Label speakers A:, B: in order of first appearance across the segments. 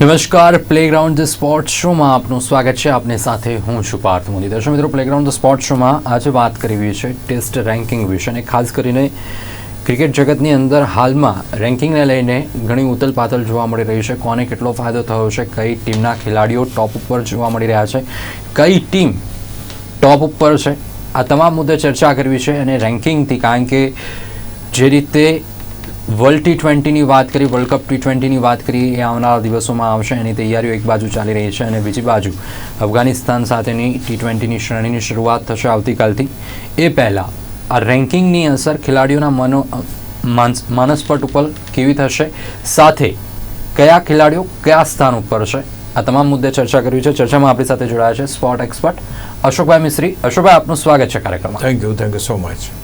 A: નમસ્કાર playground the sport શોમાં આપનું સ્વાગત છે. આપની સાથે હું છું પાર્થ મોદી દર્શક મિત્રો પ્લેગ્રાઉન્ડ ધ સ્પોર્ટ શોમાં આજે વાત કરવી છે ટેસ્ટ રેન્કિંગ વિશે અને ખાસ કરીને ક્રિકેટ જગતની અંદર હાલમાં રેન્કિંગને લઈને ઘણી ઉથલપાથલ જોવા મળી રહી છે. કોને કેટલો ફાયદો થયો છે? કઈ ટીમના ખેલાડીઓ ટોપ ઉપર જોવા મળી રહ્યા છે? કઈ ટીમ ટોપ ઉપર છે? આ તમામ મુદ્દે ચર્ચા કરવી છે અને રેન્કિંગથી, કારણ કે જે રીતે વર્લ્ડ ટી ટ્વેન્ટીની વાત કરી વર્લ્ડ કપ ટી ટ્વેન્ટીની વાત કરી, એ આવનારા દિવસોમાં આવશે. એની તૈયારીઓ એક બાજુ ચાલી રહી છે અને બીજી બાજુ અફઘાનિસ્તાન સાથેની ટી ટ્વેન્ટીની શ્રેણીની શરૂઆત થશે આવતીકાલથી. એ પહેલાં આ રેન્કિંગની અસર ખેલાડીઓના મનો માનસ માનસપટ ઉપર કેવી થશે? સાથે કયા ખેલાડીઓ કયા સ્થાન ઉપર છે? આ તમામ મુદ્દે ચર્ચા કરવી છે. ચર્ચામાં આપણી સાથે જોડાયા છે સ્પોર્ટ એક્સપર્ટ અશોકભાઈ મિશ્રી અશોકભાઈ, આપનું સ્વાગત છે કાર્યક્રમમાં.
B: Thank you thank you so much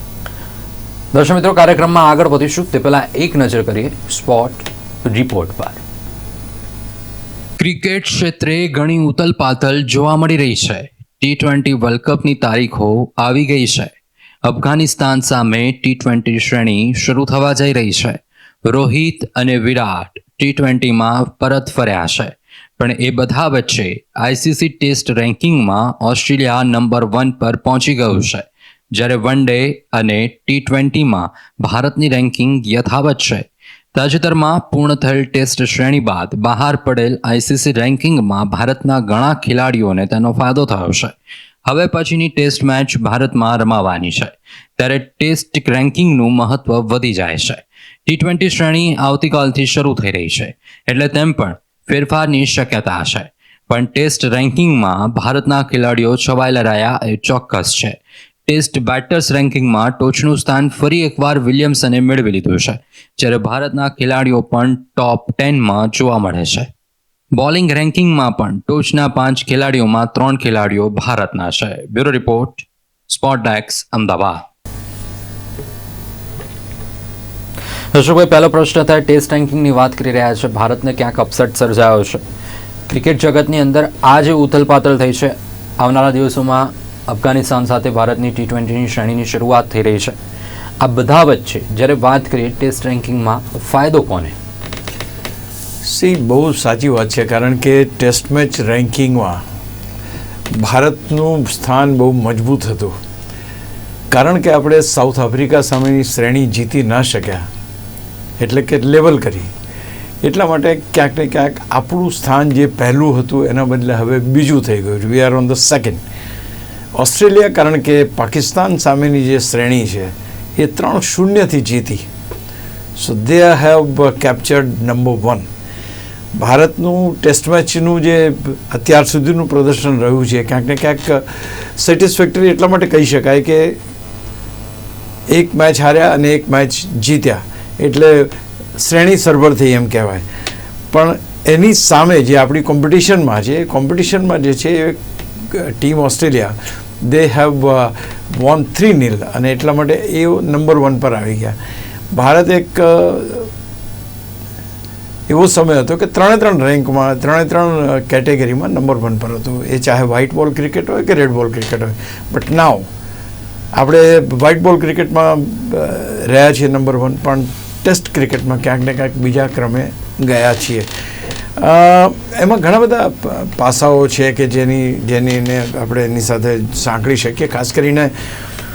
A: દર્શક મિત્રો, કાર્યક્રમમાં આગળ વધીશું. તે પહેલા એક નજર કરીએ સ્પોર્ટ રિપોર્ટ પર. ક્રિકેટ ક્ષેત્રે ઘણી ઉથલપાથલ જોવા મળી રહી છે. ટી ટ્વેન્ટી વર્લ્ડ કપની તારીખો આવી ગઈ છે. અફઘાનિસ્તાન સામે ટી ટ્વેન્ટી શ્રેણી શરૂ થવા જઈ રહી છે. રોહિત અને વિરાટ ટી ટ્વેન્ટીમાં પરત ફર્યા છે. પણ એ બધા વચ્ચે આઈસીસી ટેસ્ટ રેન્કિંગમાં ઓસ્ટ્રેલિયા નંબર વન પર પહોંચી ગયું છે. જ્યારે વન ડે અને ટી ટ્વેન્ટીમાં ભારતની રેન્કિંગ યથાવત છે. તાજેતરમાં પૂર્ણ થયેલ ટેસ્ટ શ્રેણી બાદ બહાર પડેલ આઈસીસી રેન્કિંગમાં ભારતના ઘણા ખેલાડીઓને તેનો ફાયદો થયો છે. હવે પછીની ટેસ્ટ મેચ ભારતમાં રમાવાની છે. ત્યારે ટેસ્ટ રેન્કિંગનું મહત્વ વધી જાય છે. ટી ટ્વેન્ટી શ્રેણી આવતીકાલથી શરૂ થઈ રહી છે, એટલે તેમ પણ ફેરફારની શક્યતા છે. પણ ટેસ્ટ રેન્કિંગમાં ભારતના ખેલાડીઓ છવાયેલા રહ્યા એ ચોક્કસ છે. ટેસ્ટ બેટર્સ રેન્કિંગમાં ટોચનું સ્થાન ફરી એકવાર વિલિયમ્સને મેળવી લીધું છે, જ્યારે ભારતના ખેલાડીઓ પણ ટોપ ટેનમાં જોવા મળે છે. બોલિંગ રેન્કિંગમાં પણ ટોચના પાંચ ખેલાડીઓમાં ત્રણ ખેલાડીઓ ભારતના છે. બ્યુરો રિપોર્ટ સ્પોટ ડેક્સ અમદાવાદ હર્ષભાઈ પહેલો પ્રશ્ન થાય ટેસ્ટ રેન્કિંગની વાત કરી રહ્યા છે. ભારતને ક્યાંક અપસેટ સર્જાયો છે? ક્રિકેટ જગતની અંદર આ જે ઉથલપાથલ થઈ છે, આવનારા દિવસોમાં અફઘાનિસ્તાન સાથે ભારતની ટી ટ્વેન્ટીની શ્રેણીની શરૂઆત થઈ રહી છે. આ બધા વચ્ચે જ્યારે વાત કરીએ ટેસ્ટ રેન્કિંગમાં ફાયદો કોને?
B: સી, બહુ સાચી વાત છે, કારણ કે ટેસ્ટ મેચ રેન્કિંગમાં ભારતનું સ્થાન બહુ મજબૂત હતું. કારણ કે આપણે સાઉથ આફ્રિકા સામેની શ્રેણી જીતી ન શક્યા, એટલે કે લેવલ કરી. એટલા માટે ક્યાંક ને ક્યાંક આપણું સ્થાન જે પહેલું હતું, એના બદલે હવે બીજું થઈ ગયું we are on the second Australia, કારણ કે પાકિસ્તાન સામેની જે શ્રેણી છે, એ ત્રણ શૂન્યથી જીતી. So they have captured number one ભારતનું ટેસ્ટ મેચનું જે અત્યાર સુધીનું પ્રદર્શન રહ્યું છે, ક્યાંક ને ક્યાંક સેટિસ્ફેક્ટરી એટલા માટે કહી શકાય કે એક મેચ હાર્યા અને એક મેચ જીત્યા. એટલે શ્રેણી સરભર થઈ એમ કહેવાય. પણ એની સામે જે આપણી કોમ્પિટિશનમાં છે, એ કોમ્પિટિશનમાં જે છે, એ team Australia they have won three nil અને એટલા માટે એ નંબર વન પર આવી ગયા. ભારત એક એવો સમય હતો કે ત્રણે ત્રણ રેન્કમાં, ત્રણે ત્રણ કેટેગરીમાં નંબર વન પર હતું. એ ચાહે વ્હાઇટ બોલ ક્રિકેટ હોય કે રેડ બોલ ક્રિકેટ હોય. બટ નાવ આપણે વ્હાઇટ બોલ ક્રિકેટમાં રહ્યા છીએ નંબર વન પણ ટેસ્ટ ક્રિકેટમાં ક્યાંક ને ક્યાંક બીજા ક્રમે ગયા છીએ. એમાં ઘણા બધા પાસાઓ છે કે જેની, જેનીને આપણે એની સાથે સાંકળી શકીએ. ખાસ કરીને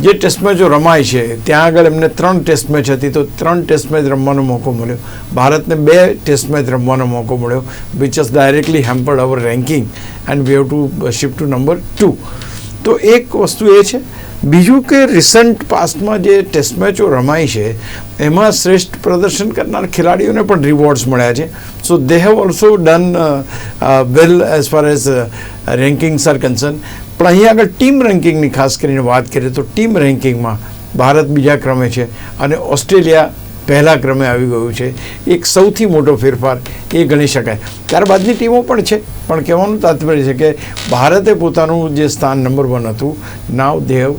B: જે ટેસ્ટ મેચો રમાય છે, ત્યાં આગળ એમને ત્રણ ટેસ્ટ મેચ હતી, તો ત્રણ ટેસ્ટ મેચ રમવાનો મોકો મળ્યો. ભારતને બે ટેસ્ટ મેચ રમવાનો મોકો મળ્યો. Which is directly hampered our ranking and we have to shift to number two તો એક વસ્તુ એ છે બીજું કે રિસન્ટ પાસ્ટમાં જે ટેસ્ટ મેચો રમાઈ છે, એમાં શ્રેષ્ઠ પ્રદર્શન કરનાર ખેલાડીઓને પણ રિવોર્ડ્સ મળ્યા છે. So they have also done well as far as rankings are concern પણ અહીંયા આગળ ટીમ રેન્કિંગની ખાસ કરીને વાત કરીએ તો ટીમ રેન્કિંગમાં ભારત બીજા ક્રમે છે અને ઓસ્ટ્રેલિયા પહેલા ક્રમે આવી ગયું છે. એક સૌથી મોટો ફેરફાર એ ગણી શકાય. ત્યારબાદની ટીમો પણ છે. પણ કહેવાનું તાત્પર્ય છે કે ભારતે પોતાનું જે સ્થાન નંબર વન હતું, now they have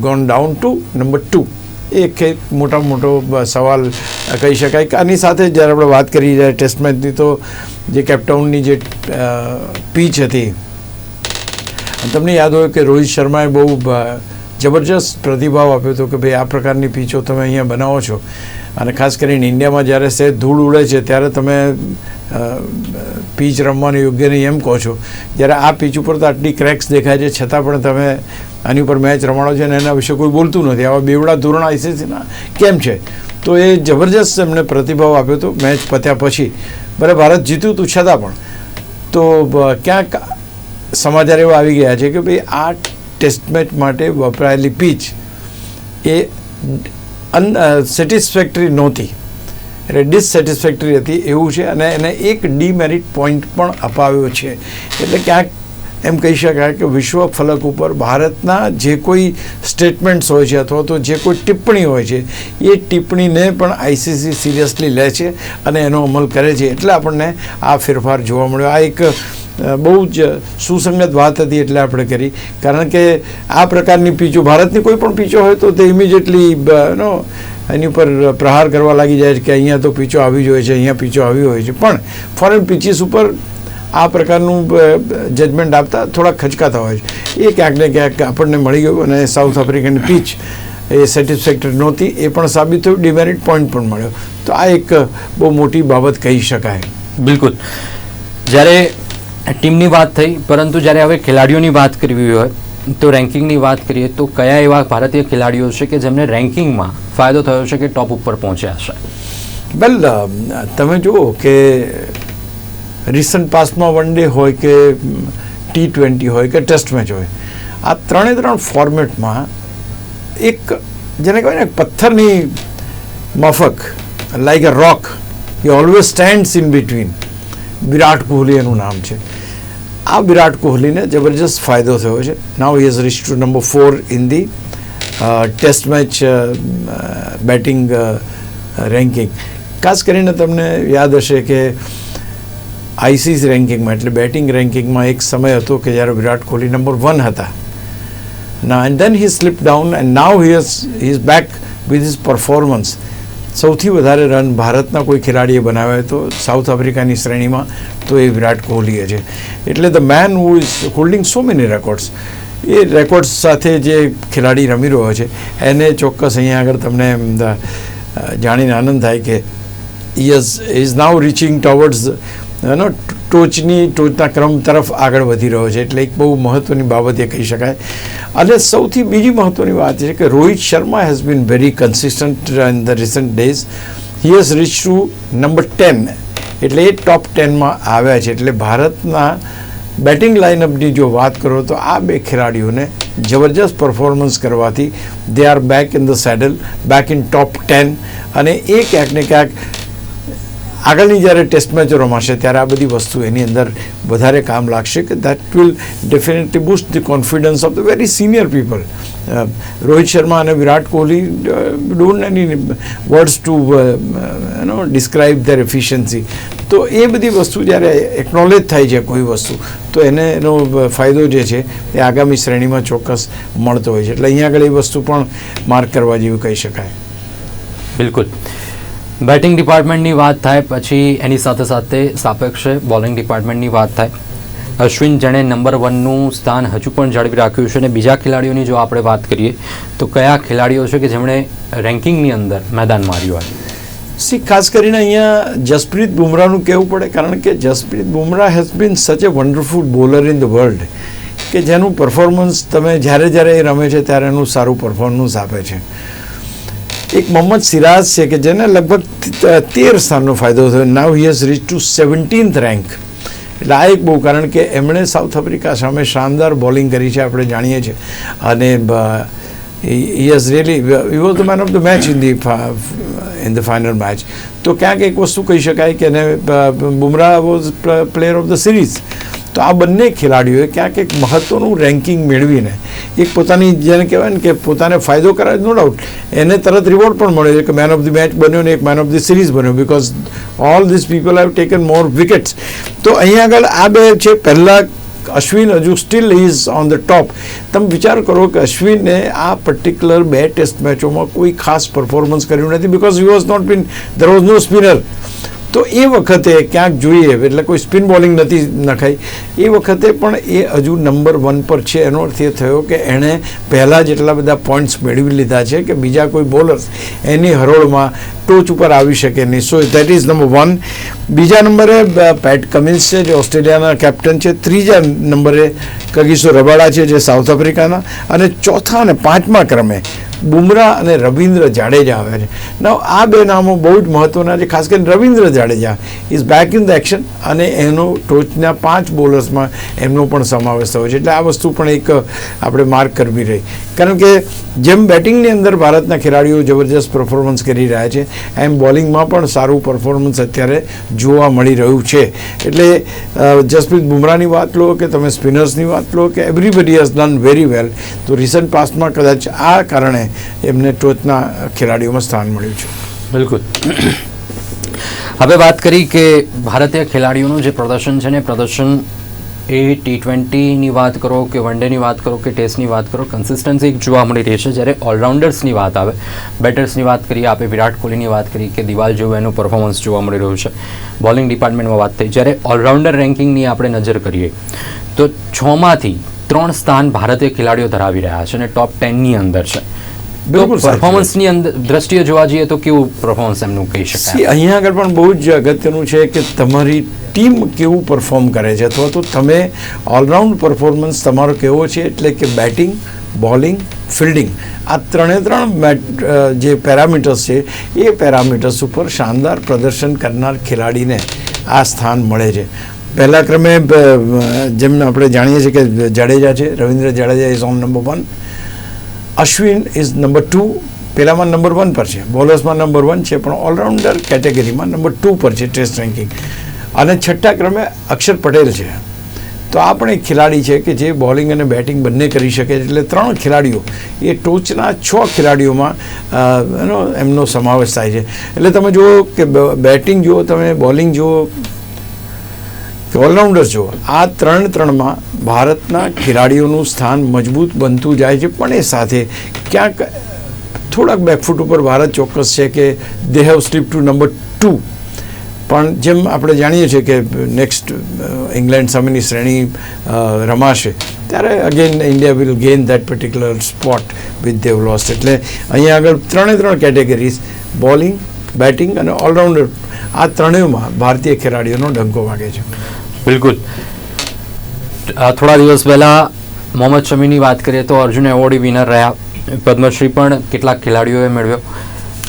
B: gone down to number two એક એક મોટામાં મોટો સવાલ કહી શકાય કે આની સાથે જ્યારે આપણે વાત કરી રહ્યા ટેસ્ટ મેચની તો જે કેપટાઉનની જે પીચ હતી, તમને યાદ હોય કે રોહિત શર્માએ બહુ જબરજસ્ત પ્રતિભાવ આપ્યો હતો કે ભાઈ આ પ્રકારની પીચો તમે અહીંયા બનાવો છો. અને ખાસ કરીને ઇન્ડિયામાં જ્યારે સહેજ ધૂળ ઉડે છે ત્યારે તમે પીચ રમવાનું યોગ્ય નહીં એમ કહો છો. જ્યારે આ પીચ ઉપર તો આટલી ક્રેક્સ દેખાય છે, છતાં પણ તમે આની ઉપર મેચ રમાડો છો અને એના વિશે કોઈ બોલતું નથી. આવા બેવડા ધોરણ આઈસીસીના કેમ છે? તો એ જબરજસ્ત એમને પ્રતિભાવ આપ્યો હતો મેચ પત્યા પછી. ભલે ભારત જીત્યું હતું છતાં પણ. તો ક્યાંક સમાચાર એવા આવી ગયા છે કે ભાઈ આ ટેસ્ટ મેચ માટે વપરાયેલી પીચ એ અન સેટિસ્ફેક્ટરી નહોતી. એટલે ડિસસેટિસ્ફેક્ટરી હતી એવું છે અને એને એક ડીમેરિટ પોઈન્ટ પણ અપાવ્યો છે. એટલે ક્યાંક એમ કહી શકાય કે વિશ્વ ફલક ઉપર ભારતના જે કોઈ સ્ટેટમેન્ટ્સ હોય છે અથવા તો જે કોઈ ટિપ્પણી હોય છે, એ ટિપ્પણીને પણ આઈસીસી સિરિયસલી લે છે અને એનો અમલ કરે છે. એટલે આપણને આ ફેરફાર જોવા મળ્યો. આ એક બહુ જ સુસંગત વાત હતી એટલે આપણે કરી. કારણ કે આ પ્રકારની પીચો ભારતની કોઈ પણ પીચો હોય તો તે ઇમિડિયેટલી નો, એની ઉપર પ્રહાર કરવા લાગી જાય છે કે અહીંયા તો પીચો આવી જ હોય છે, અહીંયા પીચો આવી હોય છે. પણ ફોરેન પીચીસ ઉપર આ પ્રકારનું જજમેન્ટ આપતા થોડા ખચકાતા હોય છે. એ ક્યાંક ને ક્યાંક આપણને મળી ગયું અને સાઉથ આફ્રિકન પીચ એ સેટિસ્ફેક્ટરી નહોતી, એ પણ સાબિત થયું ડિમેરિટ પોઈન્ટ પણ મળ્યો. તો આ એક બહુ મોટી બાબત કહી શકાય.
A: બિલકુલ. જ્યારે ટીમની વાત થઈ, પરંતુ જ્યારે હવે ખેલાડીઓની વાત કરવી હોય, તો રેન્કિંગની વાત કરીએ, તો કયા એવા ભારતીય ખેલાડીઓ છે કે જેમને રેન્કિંગમાં ફાયદો થયો છે કે ટોપ ઉપર પહોંચ્યા છે?
B: વેલ તમે જુઓ કે રિસન્ટ પાસમાં વન ડે હોય કે ટી ટ્વેન્ટી હોય કે ટેસ્ટ મેચ હોય, આ ત્રણે ત્રણ ફોર્મેટમાં એક જેને કહેવાય ને પથ્થરની મફક like a rock you always stands in between Virat Kohli એનું નામ છે. આ વિરાટ કોહલીને જબરજસ્ત ફાયદો થયો છે. Now he has reach to number four in the test match batting ranking ખાસ કરીને તમને યાદ હશે કે આઈસીસી રેન્કિંગમાં એટલે બેટિંગ રેન્કિંગમાં એક સમય હતો કે જ્યારે વિરાટ કોહલી નંબર વન હતા. ના and then he slip down and now he is he is back with his performance સૌથી વધારે રન ભારતના કોઈ ખેલાડીએ બનાવ્યા તો સાઉથ આફ્રિકાની શ્રેણીમાં તો એ વિરાટ કોહલીએ છે. એટલે the man who is holding so many records A records સાથે જે ખેલાડી રમી રહ્યો છે, એને ચોક્કસ અહીંયા આગળ તમને જાણીને આનંદ થાય કે is is now reaching towards no ટોચની, ટોચના ક્રમ તરફ આગળ વધી રહ્યો છે. એટલે એક બહુ મહત્ત્વની બાબત એ કહી શકાય. અને સૌથી બીજી મહત્ત્વની વાત છે કે Rohit Sharma has been very consistent in the recent days he has reach to number ten એટલે એ ટોપ ટેનમાં આવ્યા છે. એટલે ભારતના બેટિંગ લાઇનઅપની જો વાત કરો તો આ બે ખેલાડીઓને જબરજસ્ત પરફોર્મન્સ કરવાથી they are back in the saddle back in top ten અને એ ક્યાંક ને ક્યાંક આગળની જ્યારે ટેસ્ટ મેચો રમાશે ત્યારે આ બધી વસ્તુ એની અંદર વધારે કામ લાગશે કે that will definitely boost the confidence of the very senior people Rohit Sharma અને Virat Kohli don't any words to no describe their efficiency તો એ બધી વસ્તુ જ્યારે એકનોલેજ થાય છે કોઈ વસ્તુ, તો એને એનો ફાયદો જે છે એ આગામી શ્રેણીમાં ચોક્કસ મળતો હોય છે. એટલે અહીંયા આગળ એ વસ્તુ પણ માર્ક કરવા જેવું કહી શકાય.
A: બિલકુલ. બેટિંગ ડિપાર્ટમેન્ટની વાત થાય, પછી એની સાથે સાથે સાપેક્ષે બોલિંગ ડિપાર્ટમેન્ટની વાત થાય. અશ્વિન જેણે નંબર વનનું સ્થાન હજુ પણ જાળવી રાખ્યું છે અને બીજા ખેલાડીઓની જો આપણે વાત કરીએ, તો કયા ખેલાડીઓ છે કે જેમણે રેન્કિંગની અંદર મેદાન માર્યું હોય
B: સી, ખાસ કરીને અહીંયા જસપ્રીત બુમરાહનું કહેવું પડે, કારણ કે Jasprit Bumrah has been such a wonderful bowler in the world કે જેનું પરફોર્મન્સ તમે જ્યારે જ્યારે એ રમે છે, ત્યારે એનું સારું પરફોર્મન્સ આપે છે. એક મોહમ્મદ સિરાજ છે કે જેને લગભગ તેર સ્થાનનો ફાયદો થયો. Now he has reach to seventeenth rank એટલે આ એક બહુ, કારણ કે એમણે સાઉથ આફ્રિકા સામે શાનદાર બોલિંગ કરી છે, આપણે જાણીએ છીએ. અને he has really you was the man of the match in the in the final match તો ક્યાંક એક વસ્તુ કહી શકાય કે એને Bumrah was player of the series તો આ બંને ખેલાડીઓએ ક્યાંક એક મહત્ત્વનું રેન્કિંગ મેળવીને એક પોતાની જેને કહેવાય ને કે પોતાને ફાયદો કરાય નો ડાઉટ એને તરત રિવોર્ડ પણ મળ્યો છે કે મેન ઓફ ધી મેચ બન્યો ને એક મેન ઓફ ધી સિરીઝ બન્યો because all this people have taken more wickets તો અહીંયા આગળ આ બે છે, પહેલાં અશ્વિન હજુ still is on the top તમે વિચાર કરો કે અશ્વિને આ પર્ટિક્યુલર બે ટેસ્ટ મેચોમાં કોઈ ખાસ પરફોર્મન્સ કર્યું નથી because you was not been there was no spinner તો એ વખતે ક્યાંક જોઈએ, એટલે કોઈ સ્પિન બોલિંગ નથી નખાઈ. એ વખતે પણ એ હજુ નંબર વન પર છે. એનો અર્થ એ થયો કે એણે પહેલાં જેટલા બધા પોઈન્ટ્સ મેળવી લીધા છે કે બીજા કોઈ બોલર્સ એની હરોળમાં ટોચ ઉપર આવી શકે નહીં. So that is number one બીજા નંબરે પેટ કમિન્સ છે, જે ઓસ્ટ્રેલિયાના કેપ્ટન છે. ત્રીજા નંબરે કગીસો રબાડા છે, જે સાઉથ આફ્રિકાના. અને ચોથા અને પાંચમા ક્રમે બુમરાહ અને રવિન્દ્ર જાડેજા આવ્યા છે. નવ આ બે નામો બહુ જ મહત્વના છે, ખાસ કરીને Ravindra Jadeja. Is back in the action અને એનો ટોચના પાંચ બોલર્સમાં એમનો પણ સમાવેશ થયો છે. એટલે આ વસ્તુ પણ એક આપણે માર્ક કરવી રહી. કારણ કે જેમ બેટિંગની અંદર ભારતના ખેલાડીઓ જબરજસ્ત પરફોર્મન્સ કરી રહ્યા છે, એમ બોલિંગમાં પણ સારું પરફોર્મન્સ અત્યારે જોવા મળી રહ્યું છે. એટલે જસપ્રીત બુમરાહની વાત લો કે તમે સ્પિનર્સની વાત લો કે everybody has done very well તો રિસન્ટ પાસ્ટમાં કદાચ આ કારણે એમને ટોચના ખેલાડીઓમાં સ્થાન મળ્યું છે.
A: બિલકુલ. હવે વાત કરી કે ભારતીય ખેલાડીઓનું જે પ્રદર્શન છે ને પ્રદર્શન એ ટી ટ્વેન્ટીની વાત કરો કે વન ડેની વાત કરો કે ટેસ્ટની વાત કરો કન્સિસ્ટન્સી જોવા મળી રહી છે. જ્યારે ઓલરાઉન્ડર્સની વાત આવે બેટર્સની વાત કરીએ આપણે વિરાટ કોહલીની વાત કરી કે દિવાલ જેવું એનું પરફોર્મન્સ જોવા મળી રહ્યું છે. બોલિંગ ડિપાર્ટમેન્ટમાં વાત થઈ. જ્યારે ઓલરાઉન્ડર રેન્કિંગની આપણે નજર કરીએ, તો છમાંથી ત્રણ સ્થાન ભારતીય ખેલાડીઓ ધરાવી રહ્યા છે અને ટોપ ટેનની અંદર છે. પરફોર્મન્સની અંદર દ્રષ્ટિએ જોવા જઈએ તો કેવું પરફોર્મન્સ એમનું કહી શકાય?
B: અહીંયા આગળ પણ બહુ જ અગત્યનું છે કે તમારી ટીમ કેવું પરફોર્મ કરે છે અથવા તો તમે ઓલરાઉન્ડ પરફોર્મન્સ તમારો કેવો છે? એટલે કે બેટિંગ બોલિંગ ફિલ્ડિંગ આ ત્રણે ત્રણ જે પેરામીટર્સ છે એ પેરામીટર્સ ઉપર શાનદાર પ્રદર્શન કરનાર ખેલાડીને આ સ્થાન મળે છે. પહેલા ક્રમે જેમ આપણે જાણીએ છીએ કે જાડેજા છે Ravindra Jadeja is on number one Ashwin is number two પહેલામાં નંબર વન પર છે બોલર્સમાં નંબર વન છે, પણ ઓલરાઉન્ડર કેટેગરીમાં નંબર ટુ પર છે ટેસ્ટ રેન્કિંગ અને છઠ્ઠા ક્રમે અક્ષર પટેલ છે. તો આ પણ એક ખેલાડી છે કે જે બોલિંગ અને બેટિંગ બંને કરી શકે એટલે ત્રણ ખેલાડીઓ, એ ટોચના છ ખેલાડીઓમાં એનો, એમનો સમાવેશ થાય છે. એટલે તમે જુઓ કે બેટિંગ જુઓ, તમે બોલિંગ જુઓ ઓલરાઉન્ડર છો આ ત્રણ ત્રણમાં ભારતના ખેલાડીઓનું સ્થાન મજબૂત બનતું જાય છે, પણ એ સાથે ક્યાંક થોડાક બેકફૂટ ઉપર ભારત ચોક્કસ છે કે they have slip to number two પણ જેમ આપણે જાણીએ છીએ કે નેક્સ્ટ ઇંગ્લેન્ડ સામેની શ્રેણી રમાશે, ત્યારે again India will gain that particular spot with they've lost એટલે અહીંયા આગળ ત્રણે ત્રણ કેટેગરીઝ બોલિંગ બેટિંગ અને ઓલરાઉન્ડર આ ત્રણેયમાં ભારતીય ખેલાડીઓનો ડંકો વાગે છે.
A: બિલકુલ. થોડા દિવસ પહેલાં મોહમ્મદ શમીની વાત કરીએ તો અર્જુન એવોર્ડ વિનર રહ્યા. પદ્મશ્રી પણ કેટલાક ખેલાડીઓએ મેળવ્યો.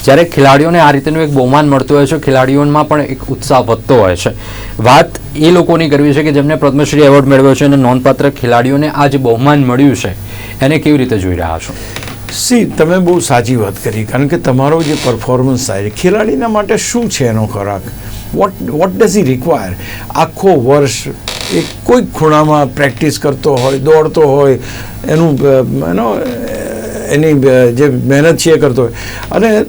A: જ્યારે ખેલાડીઓને આ રીતેનું એક બહુમાન મળતું હોય છે, ખેલાડીઓમાં પણ એક ઉત્સાહ વધતો હોય છે. વાત એ લોકોની કરવી છે કે જેમને પદ્મશ્રી એવોર્ડ મેળવ્યો છે અને નોંધપાત્ર ખેલાડીઓને આ જે બહુમાન મળ્યું છે, એને કેવી રીતે જોઈ રહ્યા છો?
B: સી, તમે બહુ સાચી વાત કરી. કારણ કે તમારો જે પરફોર્મન્સ થાય છે, ખેલાડીના માટે શું છે એનો ખોરાક? What what does he require આખો વર્ષ એ કોઈ ખૂણામાં પ્રેક્ટિસ કરતો હોય, દોડતો હોય, એનું એનો એની જે મહેનત છે એ કરતો હોય. અને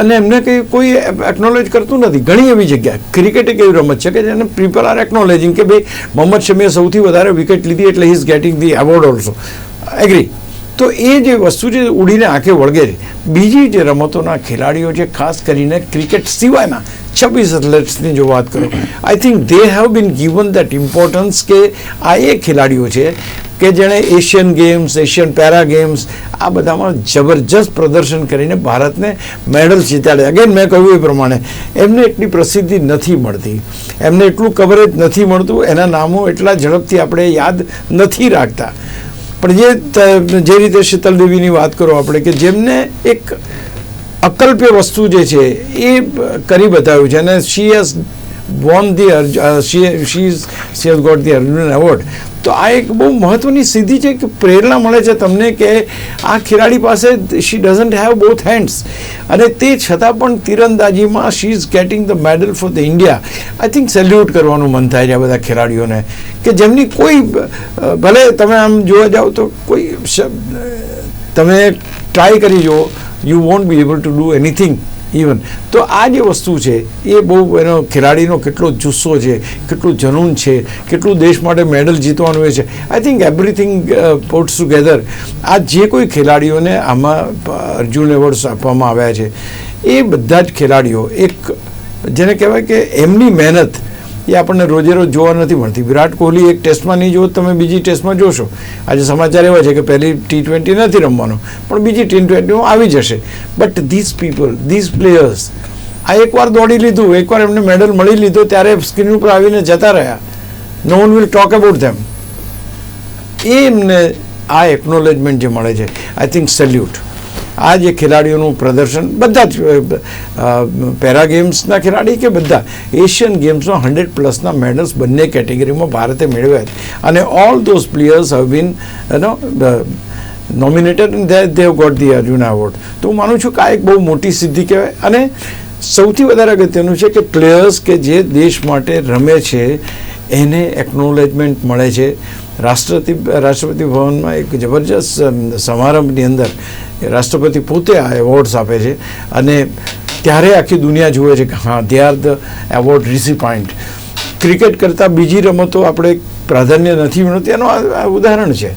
B: અને એમને કંઈ કોઈ એકનોલેજ કરતું નથી. ઘણી એવી જગ્યા ક્રિકેટ એક એવી રમત છે કે જેને પીપલ આર એકનોલેજિંગ કે ભાઈ, મોહમ્મદ શમીએ સૌથી વધારે વિકેટ લીધી એટલે he is getting the award also agree તો એ જે વસ્તુ છે ઉડીને આંખે વળગે બીજી જે રમતોના ખેલાડીઓ છે, ખાસ કરીને ક્રિકેટ સિવાયના છવ્વીસ એથ્લેટ્સની જો વાત કરું I think they have been given that importance કે આ એ ખેલાડીઓ છે કે જેણે Asian games Asian para games આ બધામાં જબરજસ્ત પ્રદર્શન કરીને ભારતને મેડલ જીતાડે અગેન મેં કહ્યું એ પ્રમાણે, એમને એટલી પ્રસિદ્ધિ નથી મળતી. એમને એટલું કવરેજ નથી મળતું. એના નામો એટલા ઝડપથી આપણે યાદ નથી રાખતા. પણ જે જે રીતે શીતલ દેવીની વાત કરો આપણે કે જેમને એક અકલ્પ્ય વસ્તુ જે છે એ કરી બતાવ્યું છે. અને she has won the she she has got the Arjun award તો આ એક બહુ મહત્વની સિદ્ધિ છે કે પ્રેરણા મળે છે તમને કે આ ખેલાડી પાસે she doesn't have both hands અને તે છતાં પણ તીરંદાજીમાં she is getting the medal for the India I think salute કરવાનું મન થાય છે આ બધા ખેલાડીઓને. કે જેમની કોઈ ભલે તમે આમ જોવા જાઓ તો કોઈ તમે ટ્રાય કરી જુઓ you won't be able to do anything even તો આ જે વસ્તુ છે, એ બહુ એનો ખેલાડીનો કેટલો જુસ્સો છે, કેટલું જનૂન છે, કેટલું દેશ માટે મેડલ જીતવાનું એ છે. I think everything puts together આ જે કોઈ ખેલાડીઓને આમાં અર્જુન એવોર્ડ્સ આપવામાં આવ્યા છે, એ બધા જ ખેલાડીઓ એક, જેને કહેવાય કે એમની મહેનત એ આપણને રોજે રોજ જોવા નથી મળતી. વિરાટ કોહલી એક ટેસ્ટમાં નહીં જોવો તમે બીજી ટેસ્ટમાં જોશો. આજે સમાચાર એવા છે કે પહેલી ટી ટ્વેન્ટી નથી રમવાનો, પણ બીજી ટી ટ્વેન્ટીમાં આવી જશે. But this people this players આ એકવાર દોડી લીધું, એકવાર એમને મેડલ મળી લીધો, ત્યારે સ્ક્રીન ઉપર આવીને જતા રહ્યા. No one will talk about them એ એમને આ એકનોલેજમેન્ટ જે મળે છે આઈ થિંક સેલ્યુટ આ જે ખેલાડીઓનું પ્રદર્શન, બધા જ પેરા ગેમ્સના ખેલાડી કે બધા, એશિયન ગેમ્સમાં હંડ્રેડ પ્લસના મેડલ્સ બંને કેટેગરીમાં ભારતે મેળવ્યા અને all those players have been no nominated they've got the Arjun award તો હું માનું છું કે આ એક બહુ મોટી સિદ્ધિ કહેવાય. અને સૌથી વધારે અગત્યનું છે કે પ્લેયર્સ કે જે દેશ માટે રમે છે, એને એકનોલેજમેન્ટ મળે છે. રાષ્ટ્રપતિ રાષ્ટ્રપતિ ભવનમાં એક જબરજસ્ત સમારંભની અંદર રાષ્ટ્રપતિ પોતે આ એવોર્ડ્સ આપે છે. અને ત્યારે આખી દુનિયા જુએ છે કે હા they are the award recipient cricket કરતાં બીજી રમતો આપણે પ્રાધાન્ય નથી મળતી. એનું આ ઉદાહરણ છે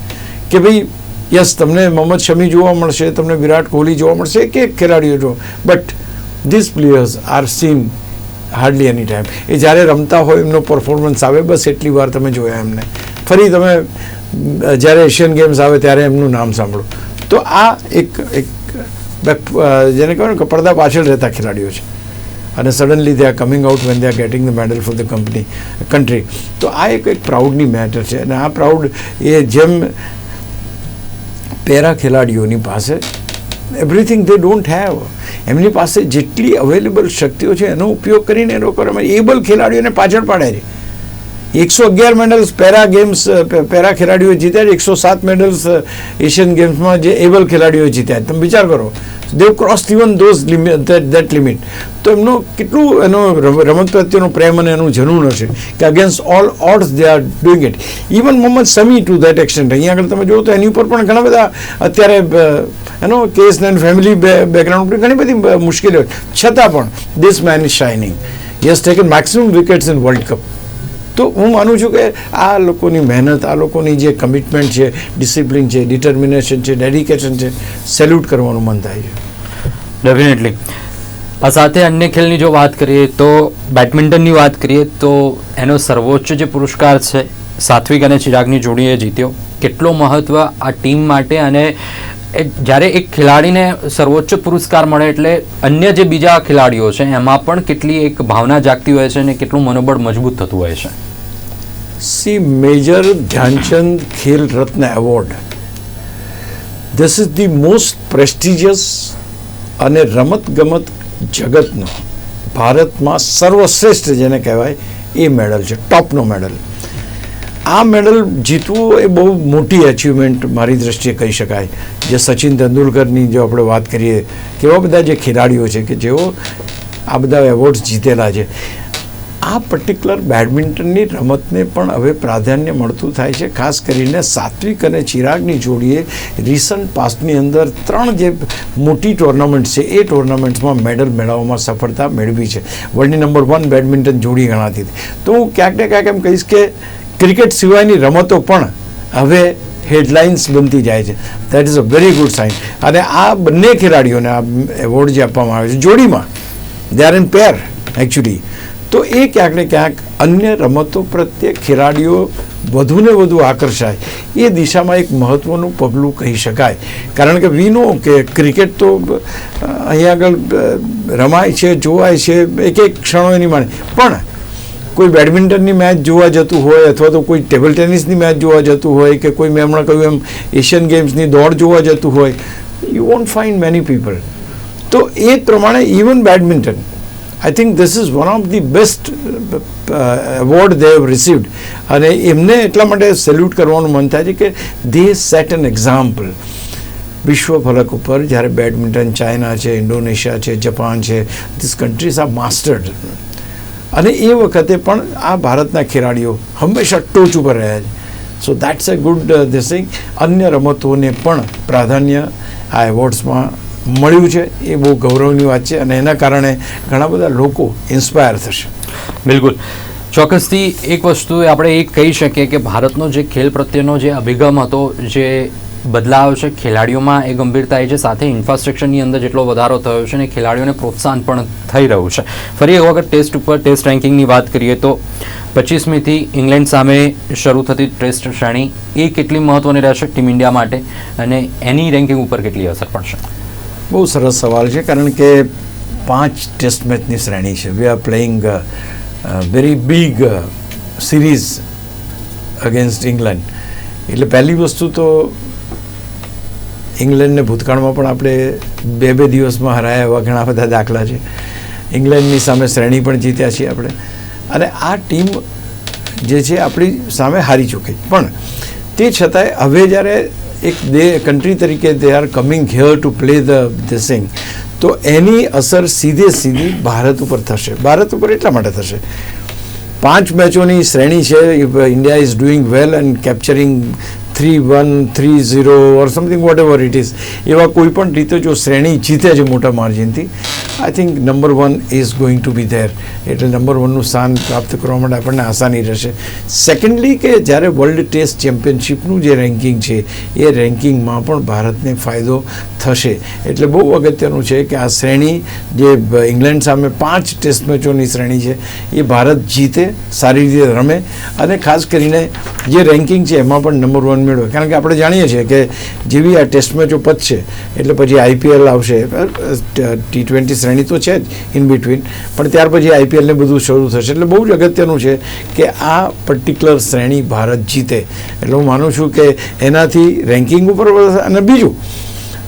B: કે ભાઈ, યસ, તમને મોહમ્મદ શમી જોવા મળશે, તમને વિરાટ કોહલી જોવા મળશે, કે ખેલાડીઓ જોવા but this players are seen hardly any time એ જ્યારે રમતા હોય, એમનો પરફોર્મન્સ આવે, બસ એટલી વાર તમે જોયા એમને. ફરી તમે જ્યારે એશિયન ગેમ્સ આવે, ત્યારે એમનું નામ સાંભળો. તો આ એક એક જેને કહેવાય કે પડદા પાછળ રહેતા ખેલાડીઓ છે. અને suddenly they are coming out when they are getting the medal for the company country તો આ એક એક પ્રાઉડની મેટર છે. અને આ પ્રાઉડ એ જેમ પેરા ખેલાડીઓની પાસે એવરીથિંગ દે ડોન્ટ હેવ એમની પાસે જેટલી અવેલેબલ શક્તિઓ છે, એનો ઉપયોગ કરીને એ લોકો એબલ ખેલાડીઓને પાછળ પાડે છે. એકસો અગિયાર મેડલ્સ પેરા ગેમ્સ પેરા ખેલાડીઓ જીત્યા એકસો સાત મેડલ્સ એશિયન ગેમ્સમાં જે એબલ ખેલાડીઓ જીત્યા તમે વિચાર કરો. They've cross even those that limit તો એમનો કેટલું એનો રમ- રમત પ્રત્યેનો પ્રેમ અને એનું જનૂન હશે કે against all odds they are doing it even Mohammed Shami to that extent અહીંયા આગળ તમે જુઓ તો એની ઉપર પણ ઘણા બધા અત્યારે એનો કેસ એન્ડ ફેમિલી બેકગ્રાઉન્ડ ઉપર ઘણી બધી મુશ્કેલીઓ છતાં પણ this man is shining yes taken maximum wickets in world cup તો હું માનું છું કે આ લોકોની મહેનત, આ લોકોની જે કમિટમેન્ટ છે ડિસિપ્લિન છે ડિટર્મિનેશન છે ડેડિકેશન છે સેલ્યુટ કરવાનું મન થાય છે.
A: ડેફિનેટલી આ સાથે અન્ય ખેલની જો વાત કરીએ તો બેડમિન્ટનની વાત કરીએ તો એનો સર્વોચ્ચ જે પુરસ્કાર છે, સાત્વિક અને ચિરાગની જોડીએ જીત્યો. કેટલો મહત્વ આ ટીમ માટે અને એ જ્યારે એક ખેલાડીને સર્વોચ્ચ પુરસ્કાર મળે એટલે અન્ય જે બીજા ખેલાડીઓ છે, એમાં પણ કેટલી એક ભાવના જાગતી હોય છે અને કેટલું મનોબળ મજબૂત થતું હોય છે.
B: C major Dhyan Chand Khel Ratna award this is the most prestigious અને રમતગમત જગતનો ભારતમાં સર્વશ્રેષ્ઠ જેને કહેવાય એ મેડલ છે, ટોપનો મેડલ. આ મેડલ જીતવું એ બહુ મોટી અચીવમેન્ટ મારી દ્રષ્ટિએ કહી શકાય. જે સચિન તેંડુલકરની જો આપણે વાત કરીએ, કેવા બધા જે ખેલાડીઓ છે કે જેઓ આ બધા એવોર્ડ્સ જીતેલા છે. આ પર્ટિક્યુલર બેડમિન્ટનની રમતને પણ હવે પ્રાધાન્ય મળતું થાય છે. ખાસ કરીને સાત્વિક અને ચિરાગની જોડીએ રિસન્ટ પાસ્ટની અંદર ત્રણ જે મોટી ટુર્નામેન્ટ છે, એ ટુર્નામેન્ટ્સમાં મેડલ મેળવવામાં સફળતા મેળવી છે. વર્લ્ડની નંબર વન બેડમિન્ટન જોડી ગણાતી હતી. તો હું ક્યાંક ને ક્યાંક એમ કહીશ કે ક્રિકેટ સિવાયની રમતો પણ હવે હેડલાઇન્સ બનતી જાય છે. That is a very good sign અને આ બંને ખેલાડીઓને આ એવોર્ડ જે આપવામાં આવે છે. જોડીમાં they are in pair actually તો એ ક્યાંક ને ક્યાંક અન્ય રમતો પ્રત્યે ખેલાડીઓ વધુને વધુ આકર્ષાય. એ દિશામાં એક મહત્ત્વનું પગલું કહી શકાય. કારણ કે વી નો કે ક્રિકેટ તો અહીંયા આગળ રમાય છે, જોવાય છે, એક એક ક્ષણો એની માને. પણ કોઈ બેડમિન્ટનની મેચ જોવા જતું હોય અથવા તો કોઈ ટેબલ ટેનિસની મેચ જોવા જતું હોય કે કોઈ મેં હમણાં કહ્યું એમ એશિયન ગેમ્સની દોડ જોવા જતું હોય you won't find many people તો એ પ્રમાણે even badminton I think this is one of the best award they have received અને એમને એટલા માટે સેલ્યુટ કરવાનું મન થાય છે કે દે સેટ એન એક્ઝામ્પલ વિશ્વ ફલક ઉપર જ્યારે બેડમિન્ટન ચાઇના છે, ઇન્ડોનેશિયા છે, જપાન છે ધીસ કન્ટ્રીઝ આર માસ્ટર્ડ અને એ વખતે પણ આ ભારતના ખેલાડીઓ હંમેશા ટોચ ઉપર રહ્યા છે. So that's a good this અન્ય રમતોને પણ પ્રાધાન્ય આ એવોર્ડ્સમાં મળ્યું છે, એ બહુ ગૌરવની વાત છે અને એના કારણે ઘણા બધા લોકો ઇન્સ્પાયર થશે.
A: બિલકુલ. ચોક્કસથી એક વસ્તુ આપણે એ કહી શકીએ કે ભારતનો જે ખેલ પ્રત્યેનો જે અભિગમ હતો, જે બદલાવ છે, ખેલાડીઓમાં એ ગંભીરતા એ છે સાથે ઇન્ફ્રાસ્ટ્રક્ચરની અંદર જેટલો વધારો થયો છે અને ખેલાડીઓને પ્રોત્સાહન પણ થઈ રહ્યું છે. ફરી એક વખત ટેસ્ટ ઉપર ટેસ્ટ રેન્કિંગની વાત કરીએ તો પચીસમીથી ઇંગ્લેન્ડ સામે શરૂ થતી ટેસ્ટ શ્રેણી એ કેટલી મહત્ત્વની રહેશે ટીમ ઇન્ડિયા માટે અને એની રેન્કિંગ ઉપર કેટલી અસર પડશે?
B: બહુ સરસ સવાલ છે, કારણ કે પાંચ ટેસ્ટ મેચની શ્રેણી છે. We are playing very big series against England એટલે પહેલી વસ્તુ તો ઇંગ્લેન્ડને ભૂતકાળમાં પણ આપણે બે બે દિવસમાં હરાયા એવા ઘણા બધા દાખલા છે. ઇંગ્લેન્ડની સામે શ્રેણી પણ જીત્યા છીએ આપણે. અને આ ટીમ જે છે, આપણી સામે હારી ચૂકી. પણ તે છતાંય હવે જ્યારે એક દે કન્ટ્રી તરીકે they are coming here to play the this thing તો એની અસર સીધે સીધી ભારત ઉપર થશે. ભારત ઉપર એટલા માટે થશે. પાંચ મેચોની શ્રેણી છે India is doing well and capturing three one three zero or something whatever it is એવા કોઈ પણ રીતે જો શ્રેણી જીતે છે મોટા માર્જિનથી I think number one is going to be there એટલે નંબર વનનું સ્થાન પ્રાપ્ત કરવા માટે આપણને આસાની રહેશે. સેકન્ડલી કે જ્યારે વર્લ્ડ ટેસ્ટ ચેમ્પિયનશિપનું જે રેન્કિંગ છે, એ રેન્કિંગમાં પણ ભારતને ફાયદો થશે. એટલે બહુ અગત્યનું છે કે આ શ્રેણી જે ઇંગ્લેન્ડ સામે પાંચ ટેસ્ટ મેચોની શ્રેણી છે, એ ભારત જીતે, સારી રીતે રમે અને ખાસ કરીને જે રેન્કિંગ છે એમાં પણ નંબર વન મેળવે. કારણ કે આપણે જાણીએ છીએ કે જેવી આ ટેસ્ટ મેચો પતશે, એટલે પછી આઈપીએલ આવશે ટી ટ્વેન્ટી શ્રેણી તો છે જ ઇન બિટવીન પણ ત્યાર પછી આઈપીએલને બધું શરૂ થશે. એટલે બહુ જ અગત્યનું છે કે આ પર્ટિક્યુલર શ્રેણી ભારત જીતે. એટલે હું માનું છું કે એનાથી રેન્કિંગ ઉપર અને બીજું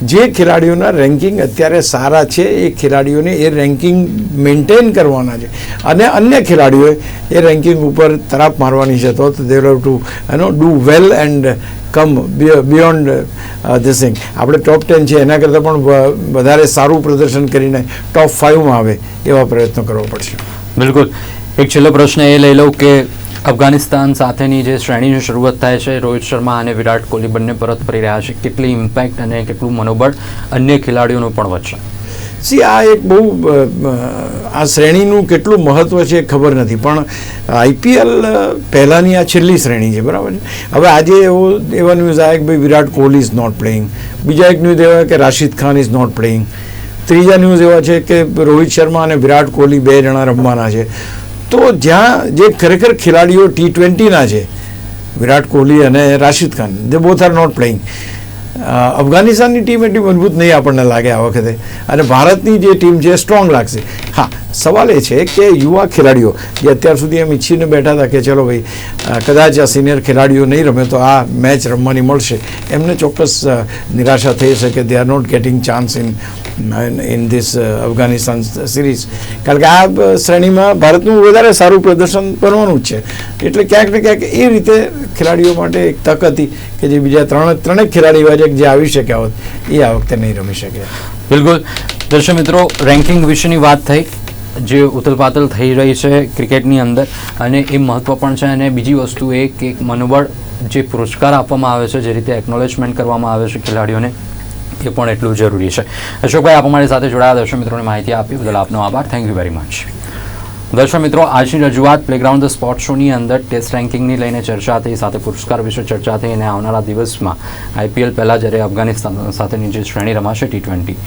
B: જે ખેલાડીઓના રેન્કિંગ અત્યારે સારા છે, એ ખેલાડીઓને એ રેન્કિંગ મેન્ટેન કરવાના છે. અને અન્ય ખેલાડીઓએ એ રેન્કિંગ ઉપર તરાપ મારવાની છે. તો દે હેવ ટુ એનો do well and come beyond this thing આપણે ટોપ ટેન છે, એના કરતાં પણ વધારે સારું પ્રદર્શન કરીને ટોપ ફાઇવમાં આવે એવા પ્રયત્નો કરવા પડશે.
A: બિલકુલ. એક છેલ્લો પ્રશ્ન એ લઈ લઉં કે અફઘાનિસ્તાન સાથેની જે શ્રેણીની શરૂઆત થાય છે, રોહિત શર્મા અને વિરાટ કોહલી બંને પરત ફરી રહ્યા છે. કેટલી ઇમ્પેક્ટ અને કેટલું મનોબળ અન્ય ખેલાડીઓનું પણ વધશે?
B: સી, આ એક બહુ આ શ્રેણીનું કેટલું મહત્ત્વ છે ખબર નથી, પણ આઈપીએલ પહેલાંની આ છેલ્લી શ્રેણી છે, બરાબર છે? હવે આજે એવો, એવા ન્યૂઝ આવ્યા કે ભાઈ Virat Kohli is not playing બીજા એક ન્યૂઝ એવા કે Rashid Khan is not playing ત્રીજા ન્યૂઝ એવા છે કે રોહિત શર્મા અને વિરાટ કોહલી બે જણા રમવાના છે. તો જ્યાં જે ખરેખર ખેલાડીઓ ટી ટ્વેન્ટીના છે, વિરાટ કોહલી અને રાશિદ ખાન જે બોથ આર નોટ પ્લેઇંગ અફઘાનિસ્તાનની ટીમ એટલી મજબૂત નહીં આપણને લાગે આ વખતે. અને ભારતની જે ટીમ છે સ્ટ્રોંગ લાગશે. હા, સવાલ એ છે કે યુવા ખેલાડીઓ, જે અત્યાર સુધી એમ ઈચ્છીને બેઠા હતા કે ચલો ભાઈ કદાચ આ સિનિયર ખેલાડીઓ નહીં રમે તો આ મેચ રમવાની મળશે. એમને ચોક્કસ નિરાશા થઈ શકે. કે they are not getting chance in in this Afghanistan series કારણ કે આ શ્રેણીમાં ભારતનું વધારે સારું પ્રદર્શન કરવાનું છે. એટલે ક્યાંક ને ક્યાંક એ રીતે ખેલાડીઓ માટે એક તક હતી કે જે બીજા ત્રણ, ત્રણેક ખેલાડી એવા છે જે આવી શક્યા હોત, એ આ વખતે નહીં રમી શકે
A: બિલકુલ. દર્શક મિત્રો રેન્કિંગ વિશેની વાત થઈ, જે ઉથલપાથલ થઈ રહી છે ક્રિકેટની અંદર, અને એ મહત્ત્વ પણ છે. અને બીજી વસ્તુ એ કે મનોબળ જે પુરસ્કાર આપવામાં આવે છે, જે રીતે એકનોલેજમેન્ટ કરવામાં આવે છે ખેલાડીઓને એ પણ એટલું જરૂરી છે. અશોકભાઈ, આપ અમારી સાથે જોડાયા દર્શક મિત્રોને માહિતી આપી, બદલ આપનો આભાર. થેન્ક યુ વેરી મચ દર્શક મિત્રો, આજની રજૂઆત પ્લેગ્રાઉન્ડ ધ સ્પોર્ટ શોની અંદર ટેસ્ટ રેન્કિંગની લઈને ચર્ચા થઈ, સાથે પુરસ્કાર વિશે ચર્ચા થઈ અને આવનારા દિવસમાં આઈપીએલ પહેલાં જ્યારે અફઘાનિસ્તાન સાથેની જે શ્રેણી રમાશે ટી ટ્વેન્ટી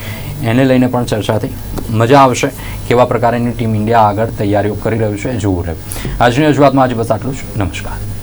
A: એને લઈને પણ ચર્ચા થઈ. મજા આવશે કેવા પ્રકારની ટીમ ઇન્ડિયા આગળ તૈયારીઓ કરી રહ્યું છે, જોવું રહ્યું આજની રજૂઆતમાં આજે બસ આટલું જ. નમસ્કાર.